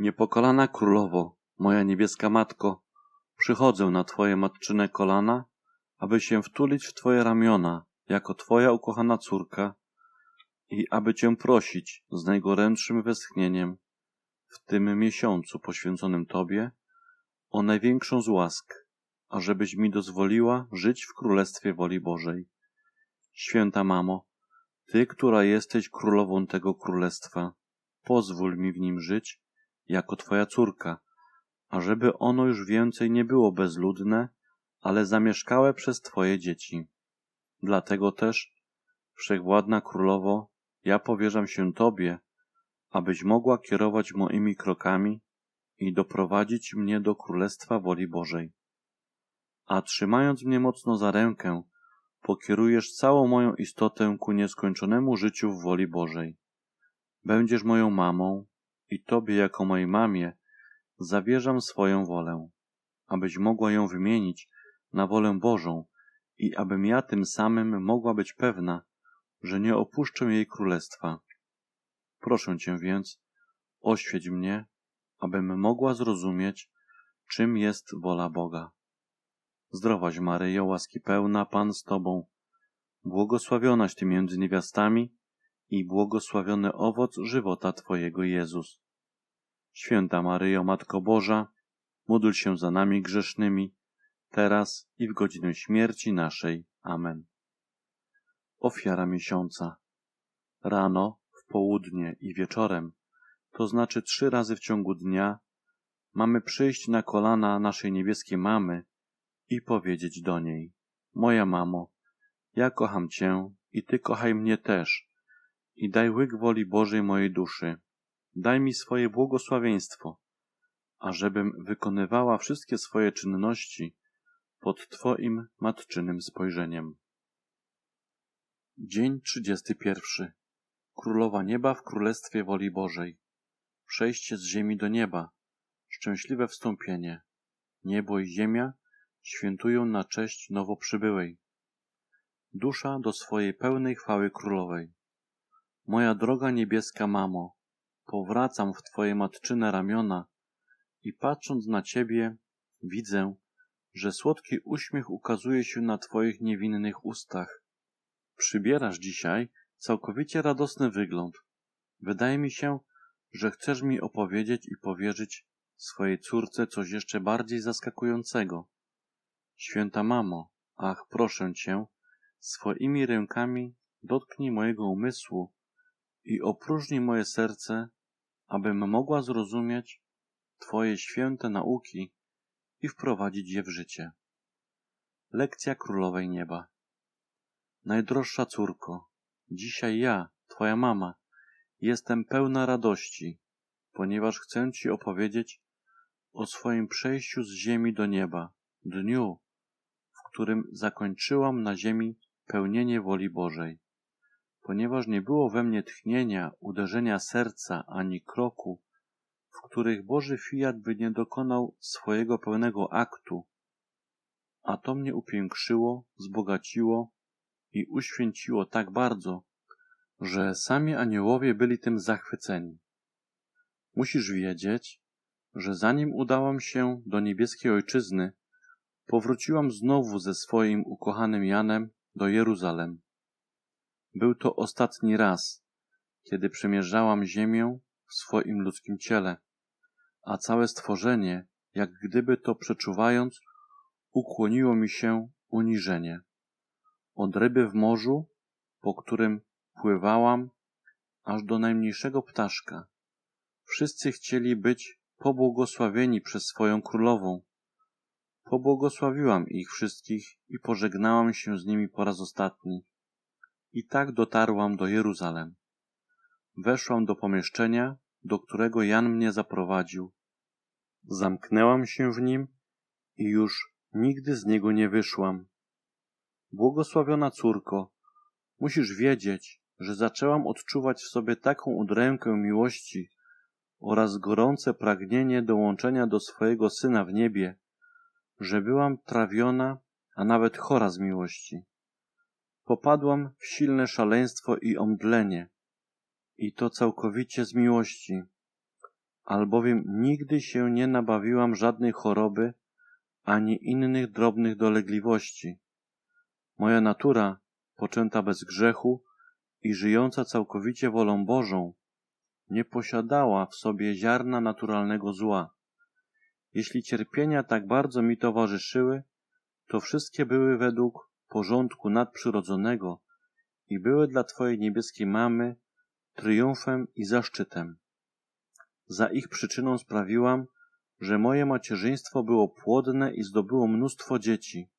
Niepokolana królowo, moja niebieska matko, przychodzę na twoje matczyne kolana, aby się wtulić w twoje ramiona, jako twoja ukochana córka i aby cię prosić z najgorętszym westchnieniem w tym miesiącu poświęconym tobie o największą z łask, ażebyś mi dozwoliła żyć w królestwie woli Bożej. Święta mamo, ty, która jesteś królową tego królestwa, pozwól mi w nim żyć jako twoja córka, ażeby ono już więcej nie było bezludne, ale zamieszkałe przez twoje dzieci. Dlatego też, wszechwładna królowo, ja powierzam się tobie, abyś mogła kierować moimi krokami i doprowadzić mnie do królestwa woli Bożej. A trzymając mnie mocno za rękę, pokierujesz całą moją istotę ku nieskończonemu życiu w woli Bożej. Będziesz moją mamą i Tobie jako mojej mamie zawierzam swoją wolę, abyś mogła ją wymienić na wolę Bożą i abym ja tym samym mogła być pewna, że nie opuszczę jej królestwa. Proszę Cię więc, oświeć mnie, abym mogła zrozumieć, czym jest wola Boga. Zdrowaś Maryjo, łaski pełna, Pan z Tobą, błogosławionaś Ty między niewiastami i błogosławiony owoc żywota Twojego Jezus. Święta Maryjo, Matko Boża, módl się za nami grzesznymi, teraz i w godzinę śmierci naszej. Amen. Ofiara miesiąca. Rano, w południe i wieczorem, to znaczy trzy razy w ciągu dnia, mamy przyjść na kolana naszej niebieskiej mamy i powiedzieć do niej: Moja mamo, ja kocham Cię i Ty kochaj mnie też i daj łyk woli Bożej mojej duszy. Daj mi swoje błogosławieństwo, ażebym wykonywała wszystkie swoje czynności pod Twoim matczynym spojrzeniem. Dzień trzydziesty pierwszy. Królowa Nieba w Królestwie Woli Bożej. Przejście z ziemi do nieba. Szczęśliwe wstąpienie. Niebo i ziemia świętują na cześć nowo przybyłej. Dusza do swojej pełnej chwały królowej. Moja droga niebieska mamo, powracam w Twoje matczyne ramiona i patrząc na Ciebie, widzę, że słodki uśmiech ukazuje się na Twoich niewinnych ustach. Przybierasz dzisiaj całkowicie radosny wygląd. Wydaje mi się, że chcesz mi opowiedzieć i powierzyć swojej córce coś jeszcze bardziej zaskakującego. Święta mamo, ach, proszę cię, swoimi rękami dotknij mojego umysłu i opróżnij moje serce, abym mogła zrozumieć Twoje święte nauki i wprowadzić je w życie. Lekcja Królowej Nieba Najdroższa córko, dzisiaj ja, Twoja mama, jestem pełna radości, ponieważ chcę Ci opowiedzieć o swoim przejściu z ziemi do nieba, dniu, w którym zakończyłam na ziemi pełnienie woli Bożej. Ponieważ nie było we mnie tchnienia, uderzenia serca ani kroku, w których Boży fiat by nie dokonał swojego pełnego aktu, a to mnie upiększyło, wzbogaciło i uświęciło tak bardzo, że sami aniołowie byli tym zachwyceni. Musisz wiedzieć, że zanim udałam się do niebieskiej ojczyzny, powróciłam znowu ze swoim ukochanym Janem do Jeruzalem. Był to ostatni raz, kiedy przemierzałam ziemię w swoim ludzkim ciele, a całe stworzenie, jak gdyby to przeczuwając, ukłoniło mi się uniżenie. Od ryby w morzu, po którym pływałam, aż do najmniejszego ptaszka. Wszyscy chcieli być pobłogosławieni przez swoją królową. Pobłogosławiłam ich wszystkich i pożegnałam się z nimi po raz ostatni. I tak dotarłam do Jeruzalem. Weszłam do pomieszczenia, do którego Jan mnie zaprowadził. Zamknęłam się w nim i już nigdy z niego nie wyszłam. Błogosławiona córko, musisz wiedzieć, że zaczęłam odczuwać w sobie taką udrękę miłości oraz gorące pragnienie dołączenia do swojego syna w niebie, że byłam trawiona, a nawet chora z miłości. Popadłam w silne szaleństwo i omdlenie, i to całkowicie z miłości, albowiem nigdy się nie nabawiłam żadnej choroby ani innych drobnych dolegliwości. Moja natura, poczęta bez grzechu i żyjąca całkowicie wolą Bożą, nie posiadała w sobie ziarna naturalnego zła. Jeśli cierpienia tak bardzo mi towarzyszyły, to wszystkie były według porządku nadprzyrodzonego i były dla Twojej niebieskiej mamy triumfem i zaszczytem. Za ich przyczyną sprawiłam, że moje macierzyństwo było płodne i zdobyło mnóstwo dzieci.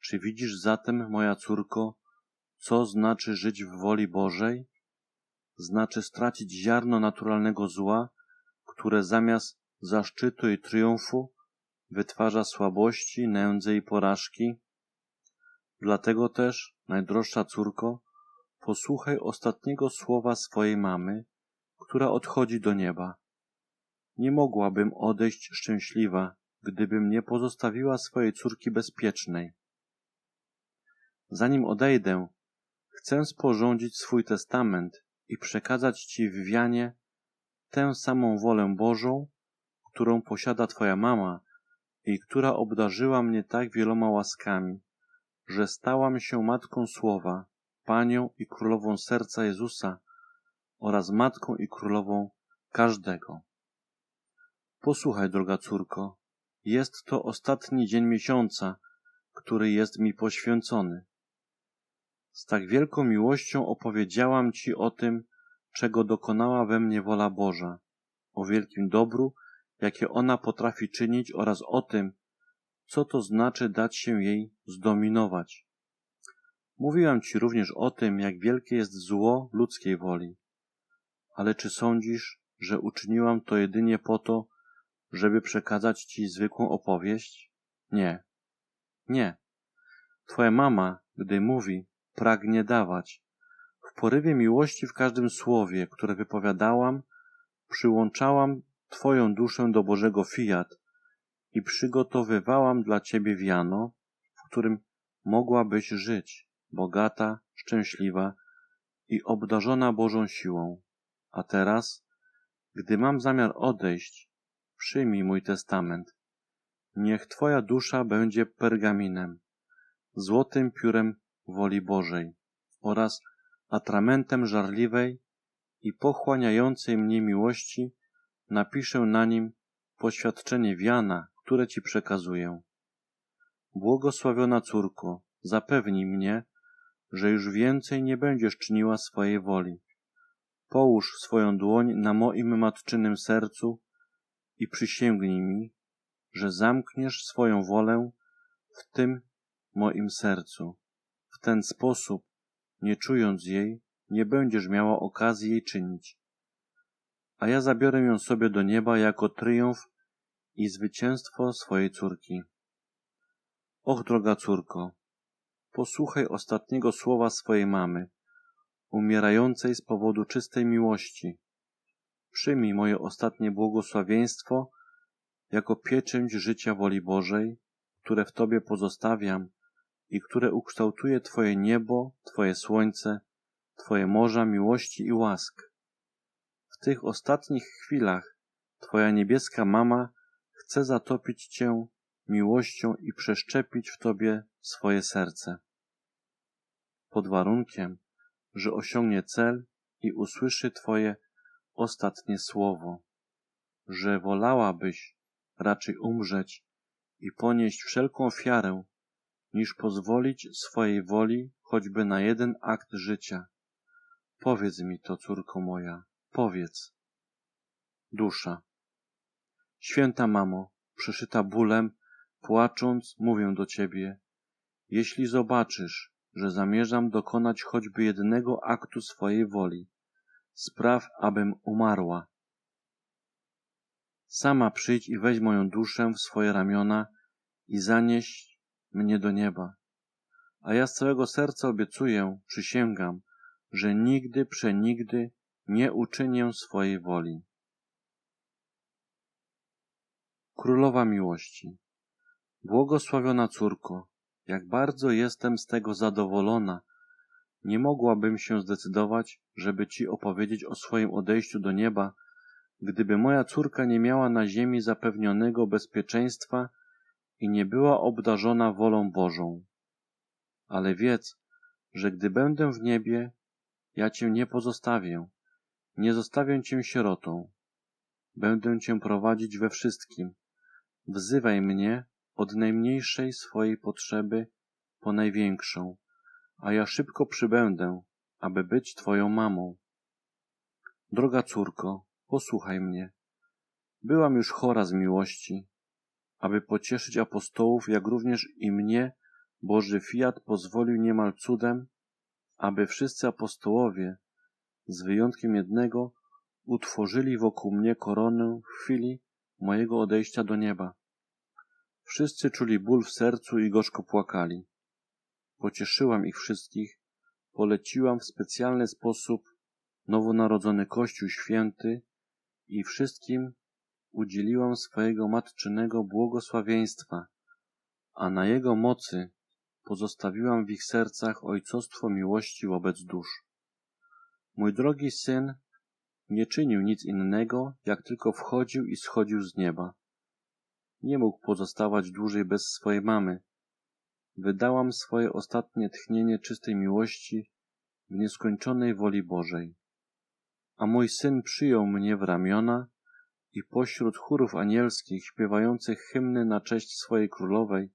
Czy widzisz zatem, moja córko, co znaczy żyć w woli Bożej? Znaczy stracić ziarno naturalnego zła, które zamiast zaszczytu i triumfu wytwarza słabości, nędzę i porażki. Dlatego też, najdroższa córko, posłuchaj ostatniego słowa swojej mamy, która odchodzi do nieba. Nie mogłabym odejść szczęśliwa, gdybym nie pozostawiła swojej córki bezpiecznej. Zanim odejdę, chcę sporządzić swój testament i przekazać Ci w wianie tę samą wolę Bożą, którą posiada Twoja mama i która obdarzyła mnie tak wieloma łaskami, że stałam się matką słowa, panią i królową serca Jezusa oraz matką i królową każdego. Posłuchaj, droga córko, jest to ostatni dzień miesiąca, który jest mi poświęcony. Z tak wielką miłością opowiedziałam Ci o tym, czego dokonała we mnie wola Boża, o wielkim dobru, jakie ona potrafi czynić oraz o tym, co to znaczy dać się jej zdominować. Mówiłam Ci również o tym, jak wielkie jest zło ludzkiej woli. Ale czy sądzisz, że uczyniłam to jedynie po to, żeby przekazać Ci zwykłą opowieść? Nie. Nie. Twoja mama, gdy mówi, pragnie dawać. W porywie miłości w każdym słowie, które wypowiadałam, przyłączałam Twoją duszę do Bożego fiat i przygotowywałam dla Ciebie wiano, w którym mogłabyś żyć, bogata, szczęśliwa i obdarzona Bożą siłą. A teraz, gdy mam zamiar odejść, przyjmij mój testament. Niech Twoja dusza będzie pergaminem, złotym piórem woli Bożej oraz atramentem żarliwej i pochłaniającej mnie miłości napiszę na nim poświadczenie wiana, które Ci przekazuję. Błogosławiona córko, zapewnij mnie, że już więcej nie będziesz czyniła swojej woli. Połóż swoją dłoń na moim matczynym sercu i przysięgnij mi, że zamkniesz swoją wolę w tym moim sercu. W ten sposób, nie czując jej, nie będziesz miała okazji jej czynić. A ja zabiorę ją sobie do nieba jako triumf i zwycięstwo swojej córki. Och, droga córko, posłuchaj ostatniego słowa swojej mamy, umierającej z powodu czystej miłości. Przyjmij moje ostatnie błogosławieństwo jako pieczęć życia woli Bożej, które w Tobie pozostawiam i które ukształtuje Twoje niebo, Twoje słońce, Twoje morza miłości i łask. W tych ostatnich chwilach Twoja niebieska mama chce zatopić Cię miłością i przeszczepić w Tobie swoje serce. Pod warunkiem, że osiągnie cel i usłyszy Twoje ostatnie słowo, że wolałabyś raczej umrzeć i ponieść wszelką ofiarę, niż pozwolić swojej woli choćby na jeden akt życia. Powiedz mi to, córko moja, powiedz. Dusza. Święta mamo, przeszyta bólem, płacząc, mówię do ciebie, jeśli zobaczysz, że zamierzam dokonać choćby jednego aktu swojej woli, spraw, abym umarła. Sama przyjdź i weź moją duszę w swoje ramiona i zanieś mnie do nieba. A ja z całego serca obiecuję, przysięgam, że nigdy, przenigdy nie uczynię swojej woli. Królowa Miłości Błogosławiona córko, jak bardzo jestem z tego zadowolona. Nie mogłabym się zdecydować, żeby Ci opowiedzieć o swoim odejściu do nieba, gdyby moja córka nie miała na ziemi zapewnionego bezpieczeństwa i nie była obdarzona wolą Bożą. Ale wiedz, że gdy będę w niebie, ja cię nie pozostawię, nie zostawię cię sierotą. Będę cię prowadzić we wszystkim. Wzywaj mnie od najmniejszej swojej potrzeby po największą, a ja szybko przybędę, aby być twoją mamą. Droga córko, posłuchaj mnie. Byłam już chora z miłości, aby pocieszyć apostołów, jak również i mnie Boży fiat pozwolił niemal cudem, aby wszyscy apostołowie, z wyjątkiem jednego, utworzyli wokół mnie koronę w chwili mojego odejścia do nieba. Wszyscy czuli ból w sercu i gorzko płakali. Pocieszyłam ich wszystkich, poleciłam w specjalny sposób nowonarodzony Kościół Święty i wszystkim udzieliłam swojego matczynego błogosławieństwa, a na jego mocy pozostawiłam w ich sercach ojcostwo miłości wobec dusz. Mój drogi syn nie czynił nic innego, jak tylko wchodził i schodził z nieba. Nie mógł pozostawać dłużej bez swojej mamy. Wydałam swoje ostatnie tchnienie czystej miłości w nieskończonej woli Bożej. A mój syn przyjął mnie w ramiona i pośród chórów anielskich śpiewających hymny na cześć swojej królowej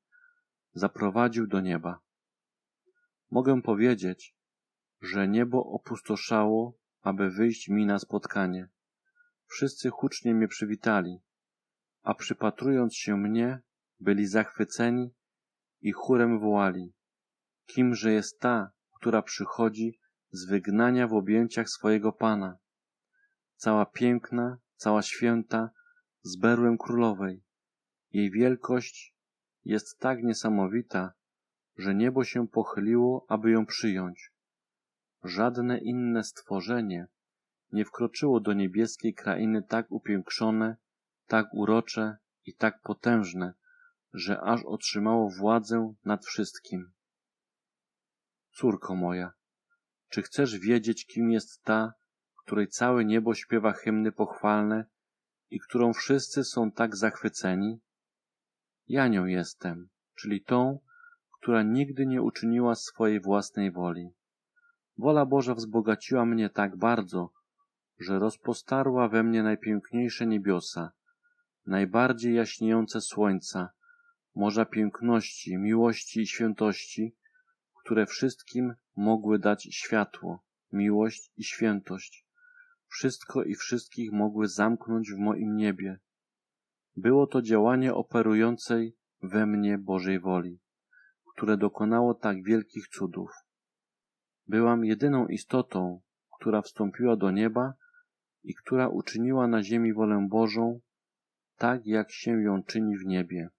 zaprowadził do nieba. Mogę powiedzieć, że niebo opustoszało, aby wyjść mi na spotkanie. Wszyscy hucznie mnie przywitali, a przypatrując się mnie, byli zachwyceni i chórem wołali: Kimże jest ta, która przychodzi z wygnania w objęciach swojego Pana? Cała piękna, cała święta, z berłem królowej. Jej wielkość jest tak niesamowita, że niebo się pochyliło, aby ją przyjąć. Żadne inne stworzenie nie wkroczyło do niebieskiej krainy tak upiększone, tak urocze i tak potężne, że aż otrzymało władzę nad wszystkim. Córko moja, czy chcesz wiedzieć, kim jest ta, której całe niebo śpiewa hymny pochwalne i którą wszyscy są tak zachwyceni? Ja nią jestem, czyli tą, która nigdy nie uczyniła swojej własnej woli. Wola Boża wzbogaciła mnie tak bardzo, że rozpostarła we mnie najpiękniejsze niebiosa, najbardziej jaśniejące słońca, morza piękności, miłości i świętości, które wszystkim mogły dać światło, miłość i świętość. Wszystko i wszystkich mogły zamknąć w moim niebie. Było to działanie operującej we mnie Bożej woli, które dokonało tak wielkich cudów. Byłam jedyną istotą, która wstąpiła do nieba i która uczyniła na ziemi wolę Bożą, tak jak się ją czyni w niebie,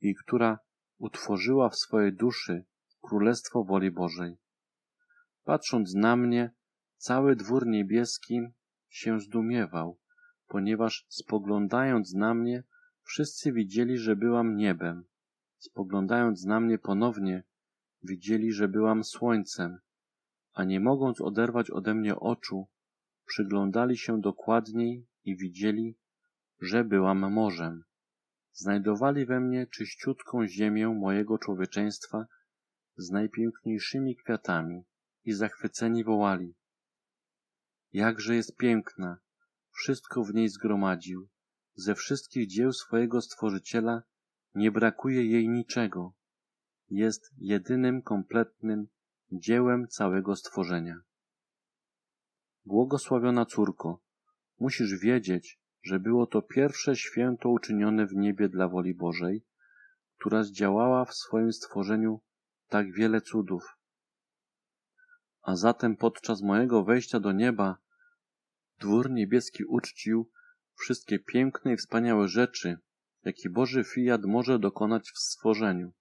i która utworzyła w swojej duszy królestwo woli Bożej. Patrząc na mnie, cały dwór niebieski się zdumiewał, ponieważ spoglądając na mnie, wszyscy widzieli, że byłam niebem. Spoglądając na mnie ponownie, widzieli, że byłam słońcem, a nie mogąc oderwać ode mnie oczu, przyglądali się dokładniej i widzieli, że byłam morzem. Znajdowali we mnie czyściutką ziemię mojego człowieczeństwa z najpiękniejszymi kwiatami i zachwyceni wołali. Jakże jest piękna, wszystko w niej zgromadził. Ze wszystkich dzieł swojego Stworzyciela nie brakuje jej niczego. Jest jedynym kompletnym dziełem całego stworzenia. Błogosławiona córko, musisz wiedzieć, że było to pierwsze święto uczynione w niebie dla woli Bożej, która zdziałała w swoim stworzeniu tak wiele cudów. A zatem podczas mojego wejścia do nieba dwór niebieski uczcił wszystkie piękne i wspaniałe rzeczy, jakie Boży fiat może dokonać w stworzeniu.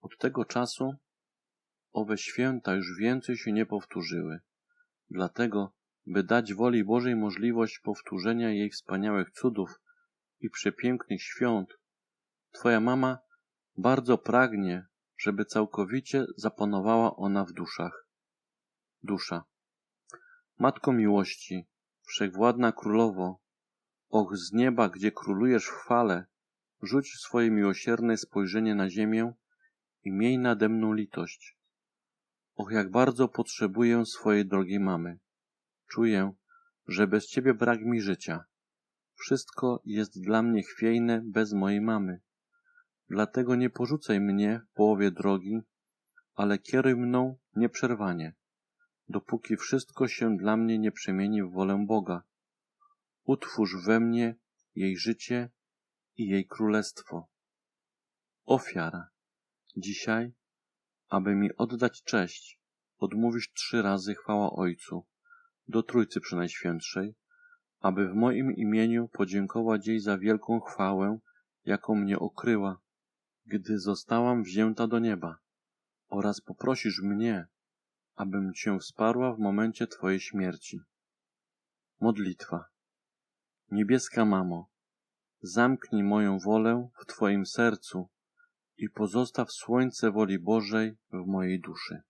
Od tego czasu owe święta już więcej się nie powtórzyły. Dlatego, by dać woli Bożej możliwość powtórzenia jej wspaniałych cudów i przepięknych świąt, Twoja mama bardzo pragnie, żeby całkowicie zapanowała ona w duszach. Dusza. Matko miłości, Wszechwładna Królowo, och z nieba, gdzie królujesz w chwale, rzuć swoje miłosierne spojrzenie na ziemię i miej nade mną litość. Och, jak bardzo potrzebuję swojej drogiej mamy. Czuję, że bez ciebie brak mi życia. Wszystko jest dla mnie chwiejne bez mojej mamy. Dlatego nie porzucaj mnie w połowie drogi, ale kieruj mną nieprzerwanie, dopóki wszystko się dla mnie nie przemieni w wolę Boga. Utwórz we mnie jej życie i jej królestwo. Ofiara. Dzisiaj, aby mi oddać cześć, odmówisz trzy razy chwała Ojcu, do Trójcy Przenajświętszej, aby w moim imieniu podziękować jej za wielką chwałę, jaką mnie okryła, gdy zostałam wzięta do nieba, oraz poprosisz mnie, abym cię wsparła w momencie twojej śmierci. Modlitwa. Niebieska Mamo, zamknij moją wolę w Twoim sercu i pozostaw słońce woli Bożej w mojej duszy.